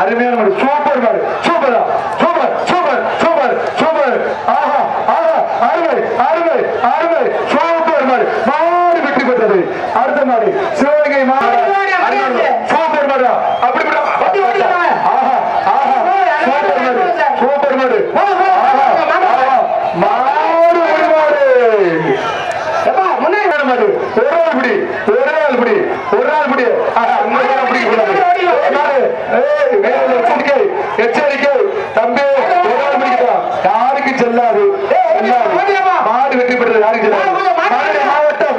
அருமையான மாடு சூப்பர் மாடு சூப்பரா? Super super super super. ஆஹா ஆஹா அருமை அருமை அருமை. சூப்பர் மாடு மாடு வெற்றி பெற்றது. அடுத்த மாடு சிவகங்கை மாடு. சூப்பர் மாடா அப்படி. ஆஹா ஆஹா. சூப்பர் மாடு சூப்பர் மாடு. மாடு ஒரு மாடு. முன்னாடி மாடு. ஒரு ஆள் பிடி ஒரு ஆள் பிடி ஒரு ஆள் பிடி. எச்சரிக்கை தம்பி யாருக்கு செல்லாது மாடு வெற்றி பெற்றது யாருக்கு மாவட்டம்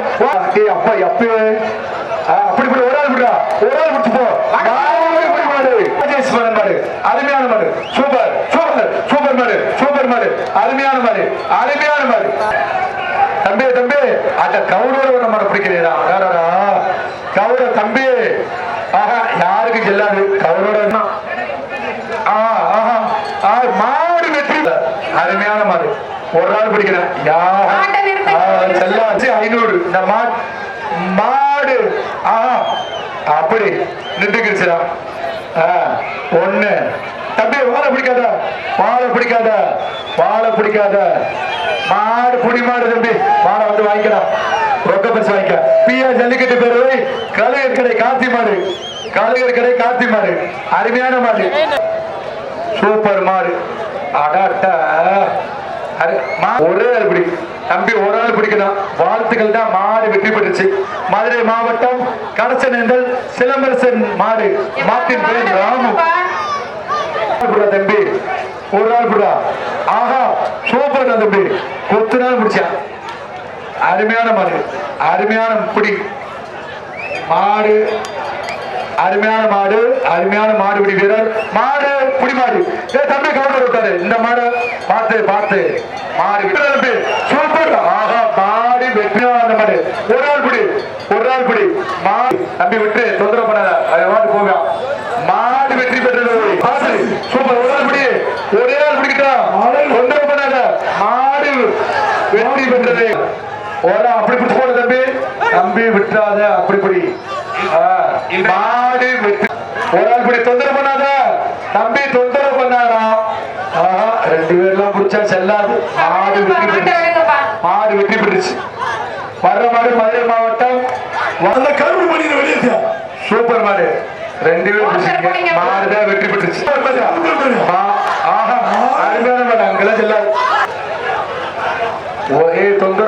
அப்பா அப்படி இப்படி ஒரு ஆள் விடுறா ஒரு ஆள் விட்டு போ அருமையான மாடு சூப்பர் சூப்பர் சூப்பர் மாடு சூப்பர் மாடு அருமையான மாடு அருமையான மாடு தம்பி தம்பி அந்த கௌரவ ஒரு பிடிக்கிறீரா கௌரவ தம்பி ஆஹா யாருக்கு செல்லாது கவுரோட ஆஹா, ஆஹா, ஆ, மாடு வெற்றி அருமையான மாடு. ஒரு நாள் பிடிக்கிறேன் செல்லாச்சு ஐநூறு. இந்த மாடு ஆஹா அப்படி நின்றுக்கிடுச்சுடா ஒண்ணு. தம்பி வாழை பிடிக்காத. வாழை பிடிக்காத. வாழை பிடிக்காத. மாடு புடி மாடு தம்பி. மாடை வந்து வாங்கிக்கலாம். ரொக்க பரிசு வாங்கிக்க. பியா ஜல்லிக்கட்டு பேருவை கலைஞர் கடை காத்தி மாடு. கலைஞர் கடை காத்தி மாடு. அருமையான மாடு. சூப்பர் மாடு. அடாட்டா ஒரே ஆள் பிடி. தம்பி ஒரு ஆள் பிடிக்கணும். வாழ்த்துக்கள் தான் மாடு வெற்றி பெற்றுச்சு. மதுரை மாவட்டம் கடச்சனேந்தல் சிலம்பரசன் மாடு. மாத்தின் பேர் ராமு. புடா தம்பி. ஒரு ஆள் புடா ஆஹா சூப்பர் தான் தம்பி. கொத்து நாள் முடிச்சான் அருமையான மாடு அருமையான பிடி. மாடு அருமையான மாடு அருமையான மாடுபிடி வீரர். மாடு புடி மாடு. ஏ தம்பி கவுண்டர் விட்டாரு இந்த மாடு பார்த்து பார்த்து. மாடு விட்டு சூப்பர் ஆஹா மாடு வெற்றியான மாடு. ஒரு நாள் பிடி ஒரு நாள் பிடி. மாடு தம்பி விட்டு தொந்தரவு பண்ணாத. மாட்டு போங்க. மாடு வெற்றி பெற்றது பார்த்து. சூப்பர். ஒரு நாள் பிடி. ஒரே நாள் பிடிக்கிட்டா. தொந்தரவு பண்ணாத. மாடு வெற்றி பெற்றது. ஒரு அப்படி பிடிச்சு போட தம்பி. தம்பி விட்டுறாத அப்படி பிடி மாடு வெற்றி ஒரு ஆள் பிடி தொந்தரவு பண்ணாத. தம்பி தொந்தரவு பண்ணாரா ஆஹா, ரெண்டு பேர்லாம் பிடிச்சா செல்லாது. மாடு வெற்றி மாடு வெற்றி பெற்றுச்சு வர்ற மாடு மதுரை மாவட்டம். அந்த கருப்பு மணியில வெளியே சூப்பர் மாடு. ரெண்டு பேரும் பிடிச்சிருக்கீங்க. மாடு தான் வெற்றி பெற்றுச்சு ஆஹா. அருமையான மாடு. அங்கெல்லாம் செல்லாது. ஒரே தொந்தரவு